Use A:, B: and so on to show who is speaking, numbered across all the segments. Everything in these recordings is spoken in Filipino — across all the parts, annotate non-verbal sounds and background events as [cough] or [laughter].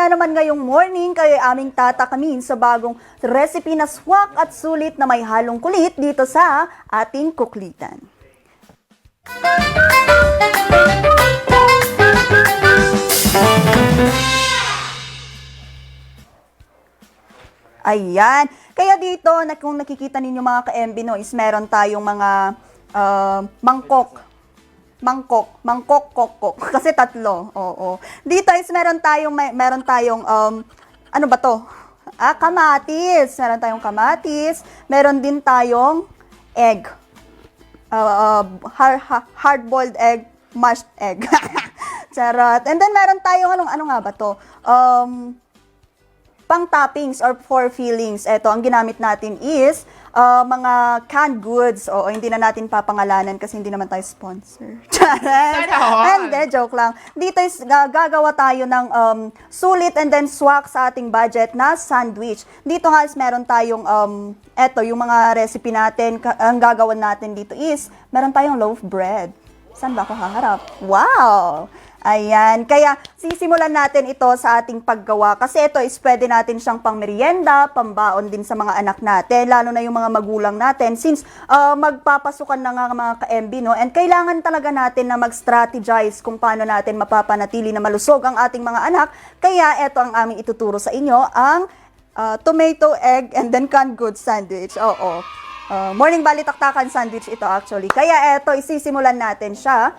A: Kaya naman ngayong morning, kayo ay aming tatakamin sa bagong recipe na swak at sulit na may halong kulit dito sa ating kuklitan. Ayan. Kaya dito, kung nakikita ninyo mga ka-MB, no, is meron tayong mga ah, mangkok. Mangkok. Mangkok, kok, kok. [laughs] Kasi tatlo. Oo. Dito is meron tayong, may, meron tayong, um, ano ba to? Ah, kamatis. Meron tayong kamatis. Meron din tayong egg. Uh, uh, har- ha- hard-boiled egg, mashed egg. [laughs] Charot. And then meron tayong, anong, ano nga ba to? Um, pang toppings or for fillings, eto, ang ginamit natin is uh, mga canned goods. Oo, hindi na natin papangalanan kasi hindi naman tayo sponsor. [laughs]
B: All.
A: Hindi, joke lang. Dito is ga- gagawa tayo ng um, sulit and then swak sa ating budget na sandwich. Dito nga is meron tayong, um, eto, yung mga recipe natin, ang gagawin natin dito is, meron tayong loaf bread. Saan ba ako haharap? Wow! Ayan. Kaya sisimulan natin ito sa ating paggawa kasi ito is pwede natin siyang pang merienda, pambaon din sa mga anak natin, lalo na yung mga magulang natin since uh, magpapasukan na nga mga ka-MB, no? And kailangan talaga natin na mag-strategize kung paano natin mapapanatili na malusog ang ating mga anak. Kaya ito ang aming ituturo sa inyo, ang uh, tomato, egg, and then canned goods sandwich. Oo. Uh, morning balitaktakan sandwich ito actually. Kaya eto, isisimulan natin siya.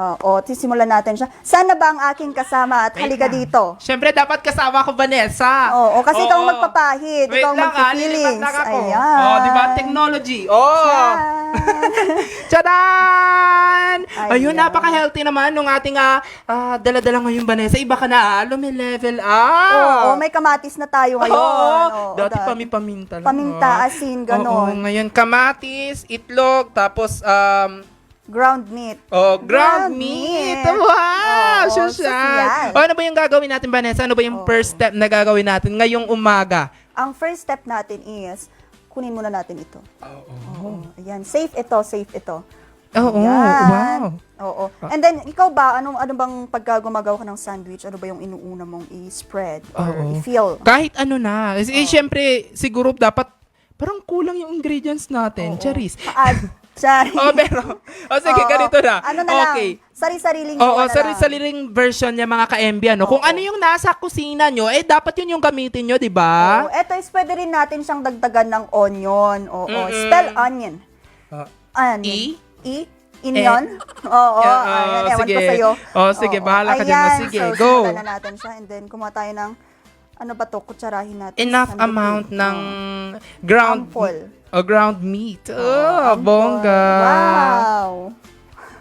A: Uh, o, sisimulan natin siya. Sana ba ang aking kasama at
B: Wait
A: halika
B: lang.
A: dito?
B: Siyempre, dapat kasama ko, Vanessa.
A: Oo, kasi ikaw ang
B: Oo.
A: magpapahid,
B: Wait
A: ikaw ang
B: lang, ah,
A: magpipilings.
B: lilipat lang ako.
A: Ayan.
B: Oh, di ba? Technology. Oh! [laughs] Tchadan! Ayun, napaka-healthy naman nung ating ah, ah, dala-dala ngayon, Vanessa. Iba ka na, ah. Lumi-level up.
A: Oo, may kamatis na tayo ngayon.
B: Oo,
A: Oo,
B: dati pami-paminta lang.
A: Paminta, asin,
B: Oo,
A: ganon.
B: ngayon kamatis, itlog, tapos um,
A: Ground meat.
B: Oh,
A: Ground
B: ground meat.
A: meat.
B: Wow!
A: Oo,
B: Social.
A: social.
B: Ano ba yung gagawin natin, Vanessa? Ano ba yung first step na gagawin natin ngayong umaga?
A: Ang first step natin is, kunin muna natin ito.
B: Oo.
A: Oo, ayan. Safe ito, safe ito.
B: Oo,
A: Yan.
B: wow.
A: Oo. And then, ikaw ba, ano, ano bang pagka gumagawa ka ng sandwich, ano ba yung inuuna mong i-spread or
B: Oo.
A: i-fill?
B: Kahit ano na. Eh, syempre, siguro dapat, parang kulang yung ingredients natin. Charis.
A: Pa-add. [laughs] Sorry.
B: oh, pero, oh, sige,
A: Oo.
B: ganito na.
A: Ano na
B: okay.
A: lang, sari-sariling
B: Oo,
A: gawa na lang.
B: sarili-sariling version niya mga ka-MB. Ano? Kung
A: Oo.
B: ano yung nasa kusina nyo, eh dapat yun yung gamitin nyo, di ba?
A: Oo, eto is pwede rin natin siyang dagdagan ng onion. Oo,
B: Mm-mm.
A: spell onion.
B: Ah,
A: Onion.
B: E?
A: E? Inion? Oo,
B: Yeah,
A: ayan,
B: oo,
A: ewan
B: sige.
A: ko sa'yo.
B: Oh, sige, bahala ka dyan.
A: Ayan,
B: Sige,
A: so,
B: go.
A: simulan na natin siya and then kumuha tayo ng, ano ba to, kutsarahin natin.
B: Enough
A: Sandali.
B: amount ng
A: Oo.
B: ground
A: Ample.
B: Oh, ground meat. Oh,
A: Ample.
B: bongga.
A: Wow.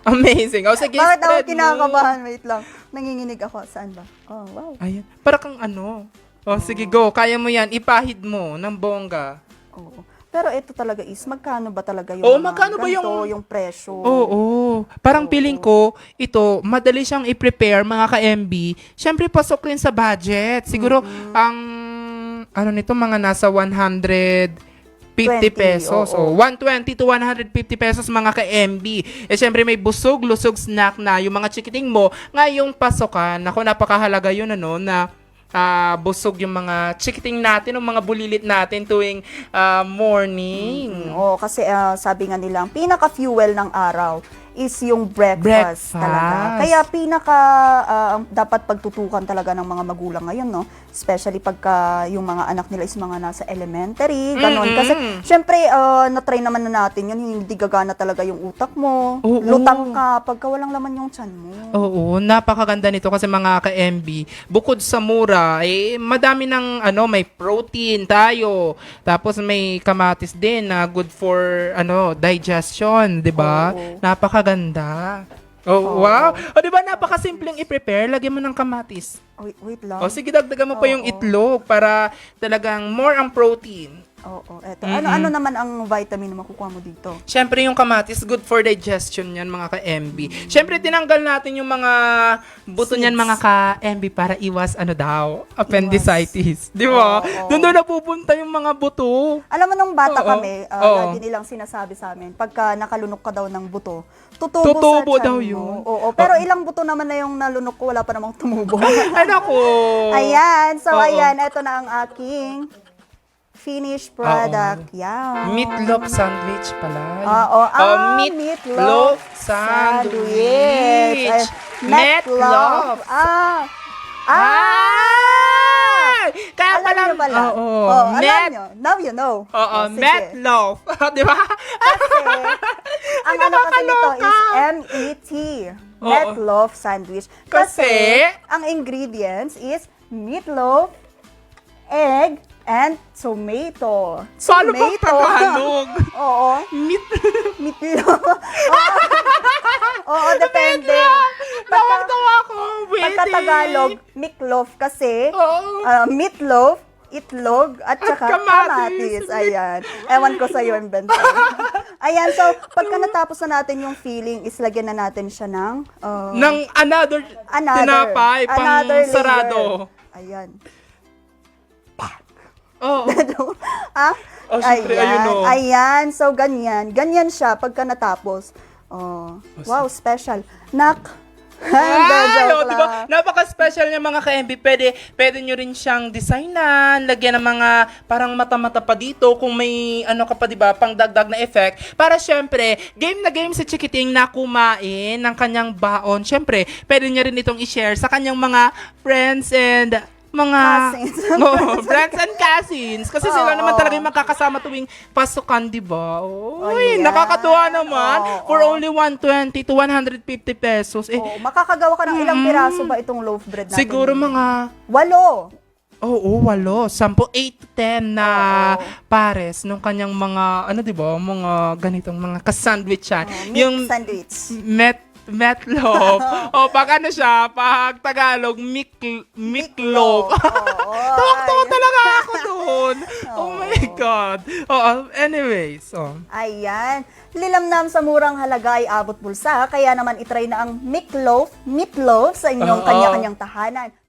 B: Amazing. Oh, sige,
A: Bakit ako
B: spread mo.
A: kinakabahan? Wait lang. Nanginginig ako. Saan ba? Oh, wow.
B: Ayun. Para kang ano. Oh, sige, go. Kaya mo yan. Ipahid mo ng bongga.
A: Oo. Pero ito talaga is, magkano ba talaga yung,
B: Oo,
A: mga
B: magkano ba
A: ganito,
B: yung-
A: yung presyo?
B: Oo. Parang feeling ko, ito, madali siyang i-prepare, mga ka-MB. Siyempre, pasok rin sa budget. Siguro, ang, ano nito, mga nasa 150
A: 20,
B: pesos.
A: oo.
B: O, 120 to 150 pesos, mga ka-MB. Eh, siyempre, may busog, lusog snack na yung mga chikiting mo ngayong pasokan. Ako, napakahalaga yun, ano, na ah, busog yung mga chikiting natin, yung mga bulilit natin tuwing ah, morning.
A: Oo, kasi ah, sabi nga nila, ang pinaka-fuel ng araw is yung breakfast,
B: Breakfast.
A: talaga. Kaya pinaka ang dapat pagtutukan talaga ng mga magulang ngayon, no? Especially pagka yung mga anak nila is mga nasa elementary, ganon.
B: Mm-mm.
A: Kasi syempre, ah, na-try naman na natin yun, hindi gagana talaga yung utak mo.
B: Oo.
A: Lutang ka pagka walang laman yung tiyan mo.
B: Oo, napakaganda nito kasi mga ka-MB, bukod sa mura, eh, madami ng ano, may protein tayo. Tapos may kamatis din na good for ano, digestion, 'di ba?
A: Oo.
B: Napakaganda. Oh,
A: Oo.
B: wow. O, 'di ba napakasimpleng i-prepare? Lagyan mo ng kamatis.
A: Wait, wait lang.
B: O, sige, dagdagan mo pa yung
A: Oo.
B: itlog para talagang more ang protein.
A: Oo, eto.
B: Mm-mm.
A: Ano ano naman ang vitamin na makukuha mo dito?
B: Siyempre yung kamatis, good for digestion yan mga ka-MB. Siyempre tinanggal natin yung mga buto niyan mga ka-MB para iwas ano daw, appendicitis. Di ba?
A: Oo.
B: Doon doon napupunta yung mga buto.
A: Alam mo, nung bata
B: Oo.
A: kami, uh,
B: Oo.
A: lagi nilang sinasabi sa amin, pagka nakalunok ka daw ng buto, tutubo,
B: Tutubo
A: sa tiyan
B: daw
A: mo.
B: yun.
A: Oo, pero ilang buto naman na yung nalunok ko, wala pa namang tumubo. [laughs]
B: Ay, nako.
A: Ayan. So,
B: Oo.
A: ayan. Ito na ang aking finished product. Yan.
B: Meatloaf sandwich pala.
A: Oo.
B: Oh,
A: Ah,
B: meatloaf
A: meatloaf
B: sandwich. Meatloaf.
A: Ah. Ah!
B: Ah! Kaya
A: Alam
B: pala,
A: niyo pala.
B: Oo.
A: Oh, alam
B: Met-
A: niyo. Now you know.
B: Oo,
A: Oh, sige.
B: meatloaf. [laughs] Di ba?
A: Kasi, ang ano kasi nito is. M-E-T.
B: Oo.
A: Meatloaf sandwich.
B: Kasi?
A: ang ingredients is meatloaf, egg, and tomato.
B: Paano ba
A: Tomato.
B: Tagalog? [laughs]
A: Oo.
B: Meat.
A: Meatloaf. [laughs] Oo, Oo, depende.
B: Tawag-tawa ako. Wait.
A: Pagka Tagalog, meatloaf kasi,
B: Oo.
A: ah, meatloaf, itlog, at
B: At
A: saka
B: kamatis.
A: kamatis. Ayan. Ewan ko sa'yo, [laughs] inventor. Ayan, so, pagka natapos na natin yung filling, is lagyan na natin siya ng, uh,
B: Ng another,
A: another,
B: tinapay, pang
A: another layer.
B: sarado.
A: Ayan.
B: Oo. [laughs]
A: ah?
B: Oh, syempre, ayun, oh.
A: Ayan, so ganyan. Ganyan siya pagka natapos. Oh, wow, special. Nak. [laughs] Joke
B: oh, diba? Napaka-special niya mga ka-MB. Pwede, pwede nyo rin siyang designan, lagyan ng mga parang mata-mata pa dito kung may ano ka pa, diba, pang dagdag na effect. Para syempre, game na game si Chikiting na kumain ng kanyang baon. Syempre, pwede niya rin itong i-share sa kanyang mga friends and mga
A: Cousins. [laughs]
B: Oo, friends and cousins kasi sila naman talaga yung magkakasama tuwing pasukan, 'di ba? Uy,
A: Ayan.
B: nakakatuwa naman.
A: Oo,
B: For only 120 to 150 pesos. Eh,
A: Oh, makakagawa ka ng ilang piraso ba itong loaf bread natin?
B: Siguro mga,
A: Walo.
B: oo, walo, sampo, 8 to 10 na
A: Oo.
B: pares nung kanyang mga, ano di ba, mga ganitong mga kasandwich yan.
A: Oh, meat
B: yung
A: sandwich.
B: met, meatloaf. [laughs] o pag ano siya, pag Tagalog, mik, meatloaf. [laughs]
A: Oo,
B: Tawag-tawa
A: ay.
B: talaga ako doon. Oh my. God. Oo, anyways, oh.
A: Ayan. Lilamnam sa murang halaga ay abot bulsa, kaya naman itry na ang meatloaf, meatloaf sa inyong
B: Oo.
A: kanya-kanyang tahanan.